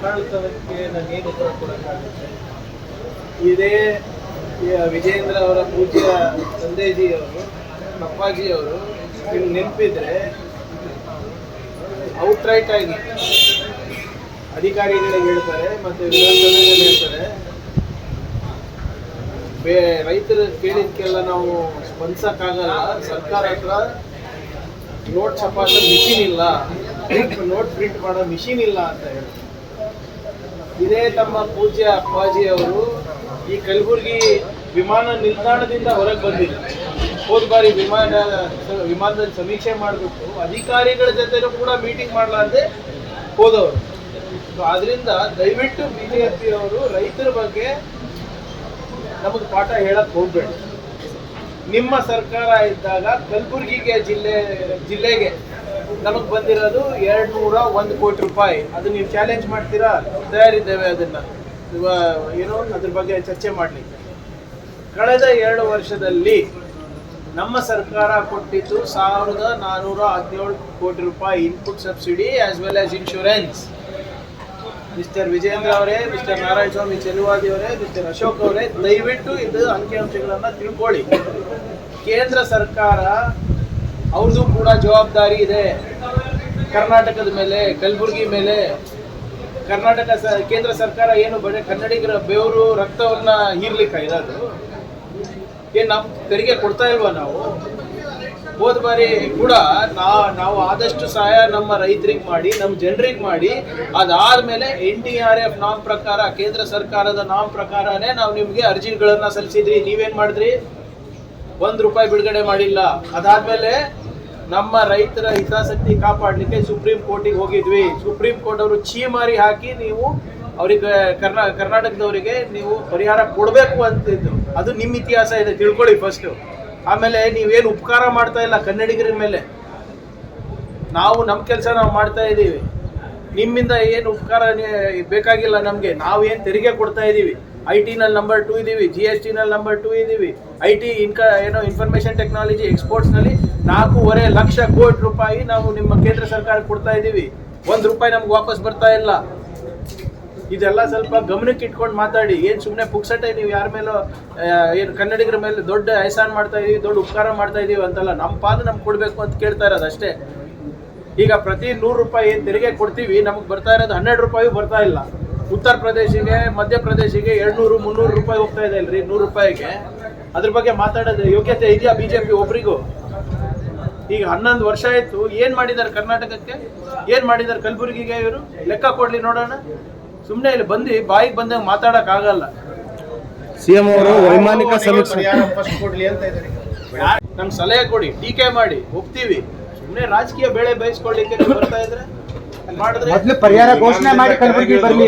ಮುಟ್ಟಾಳ್ತನಕ್ಕೆ ನಾನು ಏನು ಉತ್ತರ ಕೊಡೋಕ್ಕಾಗುತ್ತೆ? ಇದೇ ವಿಜೇಂದ್ರ ಅವರ ಪೂಜ್ಯ ತಂದೆಜಿಯವರು ಅಪ್ಪಾಜಿಯವರು ನಿಮ್ಗೆ ನೆನಪಿದ್ರೆ ಔಟ್ರೈಟ್ ಆಗಿ ಅಧಿಕಾರಿಗಳಿಗೆ ಹೇಳ್ತಾರೆ, ಮತ್ತೆ ಹೇಳ್ತಾರೆ. ಬೇ, ರೈತರು ಕೇಳಿದ್ಕೆಲ್ಲ ನಾವು ಸ್ಪಂದಿಸಕ್ಕಾಗಲ್ಲ. ಸರ್ಕಾರ ಹತ್ರ ನೋಟ್ ಛಪಾಸೋ ಮಿಷಿನ್ ಇಲ್ಲ. ನೋಟ್ ಪ್ರಿಂಟ್ ಮಾಡೋ ಮಿಷಿನ್ ಇಲ್ಲ ಅಂತ ಹೇಳಿ ಇದೇ ತಮ್ಮ ಪೂಜ್ಯ ಅಪ್ಪಾಜಿ ಅವರು ಈ ಕಲಬುರಗಿ ವಿಮಾನ ನಿಲ್ದಾಣದಿಂದ ಹೊರಗೆ ಬಂದಿಲ್ಲ ಹೋದ ಬಾರಿ ವಿಮಾನ ವಿಮಾನದಲ್ಲಿ ಸಮೀಕ್ಷೆ ಮಾಡಬೇಕು ಅಧಿಕಾರಿಗಳ ಜೊತೆನೂ ಕೂಡ ಮೀಟಿಂಗ್ ಮಾಡಲಾರ್ದೆ ಹೋದವರು. ಸೊ ಆದ್ರಿಂದ ದಯವಿಟ್ಟು ಬಿ ಜೆ ಅವರು ರೈತರ ಬಗ್ಗೆ ನಮಗೆ ಪಾಠ ಹೇಳಕ್ ಹೋಗ್ಬೇಡಿ. ನಿಮ್ಮ ಸರ್ಕಾರ ಇದ್ದಾಗ ಕಲಬುರಗಿಗೆ ಜಿಲ್ಲೆ, ಜಿಲ್ಲೆಗೆ ನಮಗೆ ಬಂದಿರೋದು ಎರಡು ನೂರ ಒಂದು ಕೋಟಿ ರೂಪಾಯಿ. ಅದು ನೀವು ಚಾಲೆಂಜ್ ಮಾಡ್ತೀರಾ? ತಯಾರಿದ್ದೇವೆ ಅದನ್ನ. ಏನೋ ಅದ್ರ ಬಗ್ಗೆ ಚರ್ಚೆ ಮಾಡಲಿಕ್ಕೆ. ಕಳೆದ ಎರಡು ವರ್ಷದಲ್ಲಿ ನಮ್ಮ ಸರ್ಕಾರ ಕೊಟ್ಟಿದ್ದು ಸಾವಿರದ ನಾನ್ನೂರ ಹದಿನೇಳು ಕೋಟಿ ರೂಪಾಯಿ input subsidy as well as insurance mister Vijendra ಅವರೇ ಮಿಸ್ಟರ್ ನಾರಾಯಣ ಸ್ವಾಮಿ ಚೆಲುವಾದಿ ಅವರೇ ಮಿಸ್ಟರ್ ಅಶೋಕ್ ಅವರೇ, ದಯವಿಟ್ಟು ಇದು ಅಂಕಿಅಂಶಗಳನ್ನು ತಿಳ್ಕೊಳ್ಳಿ. ಕೇಂದ್ರ ಸರ್ಕಾರ ಅವ್ರದ್ದು ಕೂಡ ಜವಾಬ್ದಾರಿ ಇದೆ. ಕರ್ನಾಟಕದ ಮೇಲೆ, ಕಲಬುರಗಿ ಮೇಲೆ. ಕರ್ನಾಟಕ ಸ, ಕೇಂದ್ರ ಸರ್ಕಾರ ಏನು ಬರೀ ಕನ್ನಡಿಗರ ಬೆವರು, ರಕ್ತವನ್ನ ಹೀರ್ಲಿಕ್ಕೆ ಇರೋದು ಏನು ನಮ್ಮ ತೆರಿಗೆ ಕೊಡ್ತಾ ಇಲ್ವಾ ನಾವು? ಹೋದ ಬಾರಿ ಕೂಡ ನಾ, ನಾವು ಆದಷ್ಟು ಸಹಾಯ ನಮ್ಮ ರೈತರಿಗೆ ಮಾಡಿ, ನಮ್ಮ ಜನರಿಗೆ ಮಾಡಿ, ಅದಾದ್ಮೇಲೆ ಎನ್ ಡಿ ಆರ್ ಎಫ್ ನಾಮ್ ಪ್ರಕಾರ, ಕೇಂದ್ರ ಸರ್ಕಾರದ ನಾಮ್ ಪ್ರಕಾರನೇ ನಾವು ನಿಮಗೆ ಅರ್ಜಿಗಳನ್ನ ಸಲ್ಲಿಸಿದ್ರಿ ನೀವೇನು ಮಾಡಿದ್ರಿ? ಒಂದು ರೂಪಾಯಿ ಬಿಡುಗಡೆ ಮಾಡಿಲ್ಲ. ಅದಾದ್ಮೇಲೆ ನಮ್ಮ ರೈತರ ಹಿತಾಸಕ್ತಿ ಕಾಪಾಡಲಿಕ್ಕೆ ಸುಪ್ರೀಂ ಕೋರ್ಟಿಗೆ ಹೋಗಿದ್ವಿ. ಸುಪ್ರೀಂ ಕೋರ್ಟ್ ಅವರು ಚೀಮಾರಿ ಹಾಕಿ ನೀವು ಅವರಿಗೆ ಕರ್ನಾ, ಕರ್ನಾಟಕದವರಿಗೆ ನೀವು ಪರಿಹಾರ ಕೊಡಬೇಕು ಅಂತಿದ್ರು. ಅದು ನಿಮ್ಮ ಇತಿಹಾಸ ಇದೆ, ತಿಳ್ಕೊಳ್ಳಿ ಫಸ್ಟ್ ಆಮೇಲೆ ನೀವೇನು ಉಪಕಾರ ಮಾಡ್ತಾ ಇಲ್ಲ ಕನ್ನಡಿಗರ ಮೇಲೆ. ನಾವು ನಮ್ಮ ಕೆಲಸ ನಾವು ಮಾಡ್ತಾ ಇದ್ದೀವಿ. ನಿಮ್ಮಿಂದ ಏನು ಉಪಕಾರ ಬೇಕಾಗಿಲ್ಲ ನಮಗೆ. ನಾವು ಏನು ತೆರಿಗೆ ಕೊಡ್ತಾ ಇದ್ದೀವಿ. ಐ ಟಿನಲ್ಲಿ ನಂಬರ್ ಟೂ ಇದ್ದೀವಿ ಜಿ ಎಸ್ ಟಿನಲ್ಲಿ ನಂಬರ್ ಟೂ ಇದ್ದೀವಿ. ಐ ಟಿ ಇನ್ಕ, ಏನೋ ಇನ್ಫಾರ್ಮೇಷನ್ ಟೆಕ್ನಾಲಜಿ ಎಕ್ಸ್ಪೋರ್ಟ್ಸ್ನಲ್ಲಿ ನಾಲ್ಕೂವರೆ ಲಕ್ಷ ಕೋಟಿ ರೂಪಾಯಿ ನಾವು ನಿಮ್ಮ ಕೇಂದ್ರ ಸರ್ಕಾರ ಕೊಡ್ತಾ ಇದ್ದೀವಿ ಒಂದು ರೂಪಾಯಿ ನಮ್ಗೆ ವಾಪಸ್ ಬರ್ತಾ ಇಲ್ಲ. ಇದೆಲ್ಲ ಸ್ವಲ್ಪ ಗಮನಕ್ಕೆ ಇಟ್ಕೊಂಡು ಮಾತಾಡಿ. ಏನು ಸುಮ್ಮನೆ ಪುಕ್ಸಟ್ಟೆ ನೀವು ಯಾರ ಮೇಲೂ ಏನು ಕನ್ನಡಿಗರ ಮೇಲೆ ದೊಡ್ಡ ಐಸಾನ್ ಮಾಡ್ತಾ ಇದೀವಿ, ದೊಡ್ಡ ಉಪಕಾರ ಮಾಡ್ತಾ ಇದೀವಿ ಅಂತಲ್ಲ ನಮ್ಮ ಪಾದ ನಮ್ಗೆ ಕೊಡಬೇಕು ಅಂತ ಕೇಳ್ತಾ ಇರೋದು ಅಷ್ಟೇ. ಈಗ ಪ್ರತಿ ನೂರು ರೂಪಾಯಿ ಏನು ತೆರಿಗೆ ಕೊಡ್ತೀವಿ, ನಮಗೆ ಬರ್ತಾ ಇರೋದು ಹನ್ನೆರಡು ರೂಪಾಯಿ ಬರ್ತಾ ಇಲ್ಲ. ಉತ್ತರ ಪ್ರದೇಶಿಗೆ ಮಧ್ಯಪ್ರದೇಶಿಗೆ ಎರಡ್ನೂರು, ಮುನ್ನೂರು ರೂಪಾಯಿ ಹೋಗ್ತಾ ಇದೆ ಅಲ್ರಿ, ನೂರು ರೂಪಾಯಿಗೆ. ಅದ್ರ ಬಗ್ಗೆ ಮಾತಾಡೋದು ಯೋಗ್ಯತೆ ಇದೆಯಾ ಬಿ ಜೆ ಪಿ ಒಬ್ರಿಗೂ? ಈಗ ಹನ್ನೊಂದು ವರ್ಷ ಆಯ್ತು. ಏನ್ ಮಾಡಿದ್ದಾರೆ ಕರ್ನಾಟಕಕ್ಕೆ? ಏನ್ ಮಾಡಿದ್ದಾರೆ ಕಲಬುರಗಿಗೆ ಇವರು? ಲೆಕ್ಕ ಕೊಡ್ಲಿ ನೋಡೋಣ. ಸುಮ್ಮನೆ ಇಲ್ಲಿ ಬಂದು ಬಾಯಿಗೆ ಬಂದಾಗ ಮಾತಾಡಕ್ ಆಗಲ್ಲ. ಸಿಎಂ ಅವರು ವೈಮಾನಿಕ ಸಮೀಕ್ಷೆ. ನಮ್ಗೆ ಸಲಹೆ ಕೊಡಿ ಟೀಕೆ ಮಾಡಿ ಹೋಗ್ತೀವಿ ಸುಮ್ಮನೆ ರಾಜಕೀಯ ಬೆಳೆ ಬಯಸ್ಕೊಳ್ಳಿಕ್ಕೆ ಬರ್ತಾ ಇದ್ರೆ? ಮೊದ್ಲು ಪರಿಹಾರ ಘೋಷಣೆ ಮಾಡಿ ಕಲಬುರಗಿ ಬರಲಿ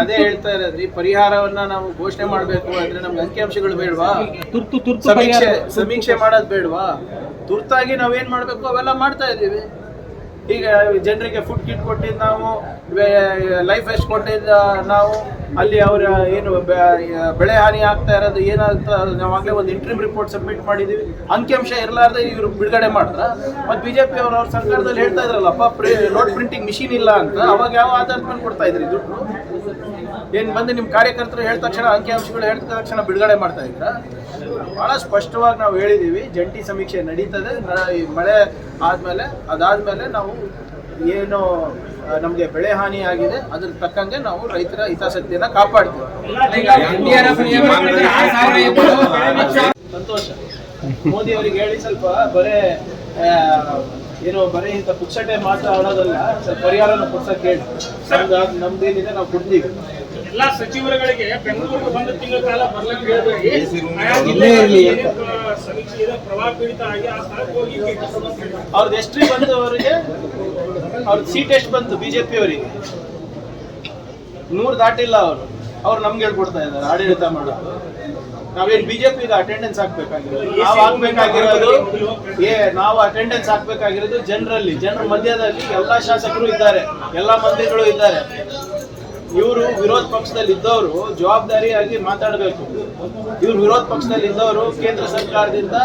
ಅದೇ ಹೇಳ್ತಾ ಇರೋದ್ರಿ ಪರಿಹಾರವನ್ನ ನಾವು ಘೋಷಣೆ ಮಾಡಬೇಕು ಅಂದ್ರೆ ನಮ್ಗೆ ಅಂಕಿಅಂಶಗಳು ಬೇಡವಾ? ತುರ್ತು ತುರ್ತು ಸಮೀಕ್ಷೆ ಸಮೀಕ್ಷೆ ಮಾಡೋದು ಬೇಡವಾ? ತುರ್ತಾಗಿ ನಾವೇನ್ ಮಾಡ್ಬೇಕು? ಅವೆಲ್ಲ ಮಾಡ್ತಾ ಇದ್ದೀವಿ. ಈಗ ಜನರಿಗೆ ಫುಡ್ ಕಿಟ್ ಕೊಟ್ಟಿದ್ದು ನಾವು ಲೈಫ್ ಎಷ್ಟು ಕೊಟ್ಟಿದ್ದ ನಾವು, ಅಲ್ಲಿ ಅವರ ಏನು ಬೆಳೆ ಹಾನಿ ಆಗ್ತಾ ಇರೋದು ಏನಂತ ನಾವು ಆಗಲೇ ಒಂದು ಇಂಟ್ರಿಮ್ ರಿಪೋರ್ಟ್ ಸಬ್ಮಿಟ್ ಮಾಡಿದ್ದೀವಿ ಅಂಕಿಅಂಶ ಇರಲಾರ್ದೆ ಇವರು ಬಿಡುಗಡೆ ಮಾಡಿದ್ರ ಜೆ ಪಿ ಅವರು ಅವ್ರ ಸರ್ಕಾರದಲ್ಲಿ ಹೇಳ್ತಾ ಇದ್ರಲ್ಲಪ್ಪ ಪ್ರಿ ನೋಟ್ ಪ್ರಿಂಟಿಂಗ್ ಮಿಷಿನ್ ಇಲ್ಲ ಅಂತ. ಅವಾಗ ಯಾವ ಆಧಾರದ ಮೇಲೆ ಕೊಡ್ತಾ ಇದ್ರಿ ದುಡ್ಡು? ಏನ್ ಬಂದು ನಿಮ್ಮ ಕಾರ್ಯಕರ್ತರು ಹೇಳಿದ ತಕ್ಷಣ ಅಂಕಿಅಂಶಗಳು ಹೇಳಿದ ತಕ್ಷಣ ಬಿಡುಗಡೆ ಮಾಡ್ತಾ ಇದ್ರ? ಬಹಳ ಸ್ಪಷ್ಟವಾಗಿ ನಾವು ಹೇಳಿದೀವಿ, ಜಂಟಿ ಸಮೀಕ್ಷೆ ನಡೀತದೆ. ಮಳೆ ಆದ್ಮೇಲೆ, ಅದಾದ್ಮೇಲೆ ನಾವು ಏನು ನಮ್ಗೆ ಬೆಳೆ ಹಾನಿ ಆಗಿದೆ, ಅದ್ರ ತಕ್ಕಂಗೆ ನಾವು ರೈತರ ಹಿತಾಸಕ್ತಿಯನ್ನ ಕಾಪಾಡ್ತೀವಿ. ಸಂತೋಷ. ಮೋದಿ ಅವರಿಗೆ ಹೇಳಿ ಸ್ವಲ್ಪ ಬರೇ ಏನು ಬರೀ ಇಂಥ ಪುಕ್ಸಟೆ ಆಡೋದಲ್ಲ, ಸ್ವಲ್ಪ ಪರಿಹಾರನ ಪುಕ್ಸಕ್ಕೆ ಹೇಳಿ. ನಮ್ದು ನಮ್ದೇನಿದೆ, ನಾವು ಕೊಡ್ತೀವಿ. ಎಲ್ಲಾ ಸಚಿವರುಗಳಿಗೆ ಬೆಂಗಳೂರಿಗೆ ಒಂದು ತಿಂಗಳ ಕಾಲ ಬರ್ಲಕ್ಕೆ ಸಮೀಕ್ಷೆ ಪ್ರವಾಹ ಪೀಡಿತ ಆಗಿ ಆ ಸ್ಥಳಕ್ಕೆ ಹೋಗಿ ಅವ್ರದ್ದು ಎಷ್ಟು ಬಂತು ಅವರಿಗೆ ಅವ್ರದ್ದು ಸೀಟ್ ಎಷ್ಟು ಬಂತು ಬಿಜೆಪಿ ಅವರಿಗೆ? ನೂರು ದಾಟಿಲ್ಲ ಅವರು. ಅವ್ರು ನಮ್ಗೆ ಹೇಳ್ಕೊಡ್ತಾ ಇದ್ದಾರೆ ಆಡಳಿತ ಮಾಡೋದು. ನಾವೇನ್ ಬಿಜೆಪಿ ಅಟೆಂಡೆನ್ಸ್ ಹಾಕ್ಬೇಕಾಗಿರೋದು? ನಾವು ಹಾಕ್ಬೇಕಾಗಿರೋದು? ಏ ನಾವು ಅಟೆಂಡೆನ್ಸ್ ಹಾಕ್ಬೇಕಾಗಿರೋದು ಜನರಲ್ಲಿ. ಜನರ ಮಧ್ಯದಲ್ಲಿ ಎಲ್ಲಾ ಶಾಸಕರು ಇದ್ದಾರೆ. ಎಲ್ಲಾ ಮಂತ್ರಿಗಳು ಇದ್ದಾರೆ. ಇವರು ವಿರೋಧ ಪಕ್ಷದಲ್ಲಿ ಇದ್ದವರು ಜವಾಬ್ದಾರಿಯಾಗಿ ಮಾತಾಡಬೇಕು. ಇವ್ರು ವಿರೋಧ ಪಕ್ಷದಲ್ಲಿ ಇದ್ದವರು ಕೇಂದ್ರ ಸರ್ಕಾರದಿಂದ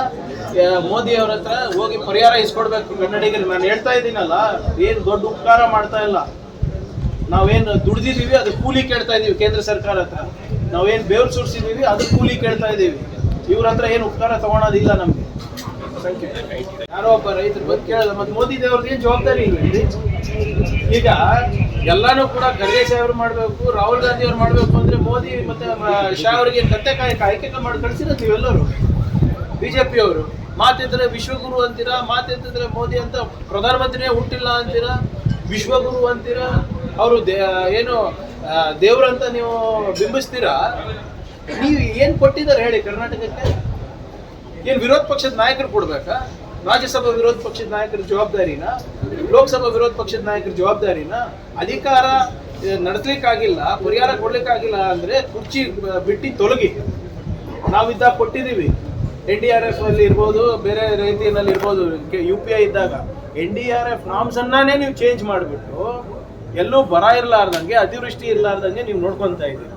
ಮೋದಿ ಅವ್ರ ಹತ್ರ ಹೋಗಿ ಪರಿಹಾರ ಇಸ್ಕೊಡ್ಬೇಕು. ಕನ್ನಡಿಗರಿಗೆ ನಾನು ಹೇಳ್ತಾ ಇದ್ದೀನಲ್ಲ, ಏನು ದೊಡ್ಡ ಉಪಕಾರ ಮಾಡ್ತಾ ಇಲ್ಲ. ನಾವೇನು ದುಡ್ದಿದ್ದೀವಿ, ಅದು ಕೂಲಿ ಕೇಳ್ತಾ ಇದ್ದೀವಿ ಕೇಂದ್ರ ಸರ್ಕಾರ ಹತ್ರ. ನಾವೇನು ಬೇವ್ರು ಸುರಿಸಿದ್ದೀವಿ, ಅದು ಕೂಲಿ ಕೇಳ್ತಾ ಇದ್ದೀವಿ. ಇವ್ರ ಹತ್ರ ಏನು ಉಪಕಾರ ತಗೊಳೋದಿಲ್ಲ ನಮಗೆ. ಯಾರೋ ಒಬ್ಬ ರೈತರು ಬಂದು ಕೇಳಲ್ಲ ಮತ್ತೆ ಮೋದಿ ದೇವ್ರಿಗೆ ಏನು ಜವಾಬ್ದಾರಿ ಇಲ್ಲಿ? ಈಗ ಎಲ್ಲಾನು ಕೂಡ ಖರ್ಗೆ ಸಾಹೇಬ್ರು ಮಾಡಬೇಕು, ರಾಹುಲ್ ಗಾಂಧಿ ಅವ್ರು ಮಾಡಬೇಕು ಅಂದ್ರೆ ಮೋದಿ ಮತ್ತೆ ಶಾ ಅವರಿಗೆ ಕತ್ತೆ ಕಾಯಿ ಆಯ್ಕೆ ಮಾಡಿ ಕಳ್ಸಿರೋದು ನೀವೆಲ್ಲರೂ. ಬಿಜೆಪಿ ಅವರು. ಮಾತಿದ್ರೆ ವಿಶ್ವಗುರು ಅಂತೀರಾ, ಮಾತಿದ್ರೆ ಮೋದಿ ಅಂತ ಪ್ರಧಾನಮಂತ್ರಿನೇ ಹುಟ್ಟಿಲ್ಲ ಅಂತೀರಾ, ವಿಶ್ವಗುರು ಅಂತೀರಾ, ಅವರು ಏನು ದೇವ್ರಂತ ನೀವು ಬಿಂಬಿಸ್ತೀರಾ? ನೀವು ಏನು ಕೊಟ್ಟಿದ್ದಾರೆ ಹೇಳಿ ಕರ್ನಾಟಕಕ್ಕೆ? ಏನು ವಿರೋಧ ಪಕ್ಷದ ನಾಯಕರು ಕೊಡ್ಬೇಕಾ? ರಾಜ್ಯಸಭಾ ವಿರೋಧ ಪಕ್ಷದ ನಾಯಕರ ಜವಾಬ್ದಾರಿನ, ಲೋಕಸಭಾ ವಿರೋಧ ಪಕ್ಷದ ನಾಯಕರ ಜವಾಬ್ದಾರಿನ ಅಧಿಕಾರ ನಡೆಸಲಿಕ್ಕಾಗಿಲ್ಲ, ಪರಿಹಾರ ಕೊಡ್ಲಿಕ್ಕಾಗಿಲ್ಲ ಅಂದ್ರೆ ಕುರ್ಚಿ ಬಿಟ್ಟು ತೊಲಗಿ. ನಾವಿದ್ದಾಗ ಕೊಟ್ಟಿದ್ದೀವಿ. ಎನ್ ಡಿ ಆರ್ ಎಫ್ ಅಲ್ಲಿ ಇರ್ಬೋದು, ಬೇರೆ ರೀತಿಯಲ್ಲಿ ಇರ್ಬೋದು ಯು ಪಿ ಐ ಇದ್ದಾಗ. N D R F norms ಅನ್ನೇ ನೀವು ಚೇಂಜ್ ಮಾಡಿಬಿಟ್ಟು ಎಲ್ಲೂ ಬರ ಇರಲಾರ್ದಂಗೆ, ಅತಿವೃಷ್ಟಿ ಇರಲಾರ್ದಂಗೆ ನೀವು ನೋಡ್ಕೊಂತ ಇದ್ದೀರಿ.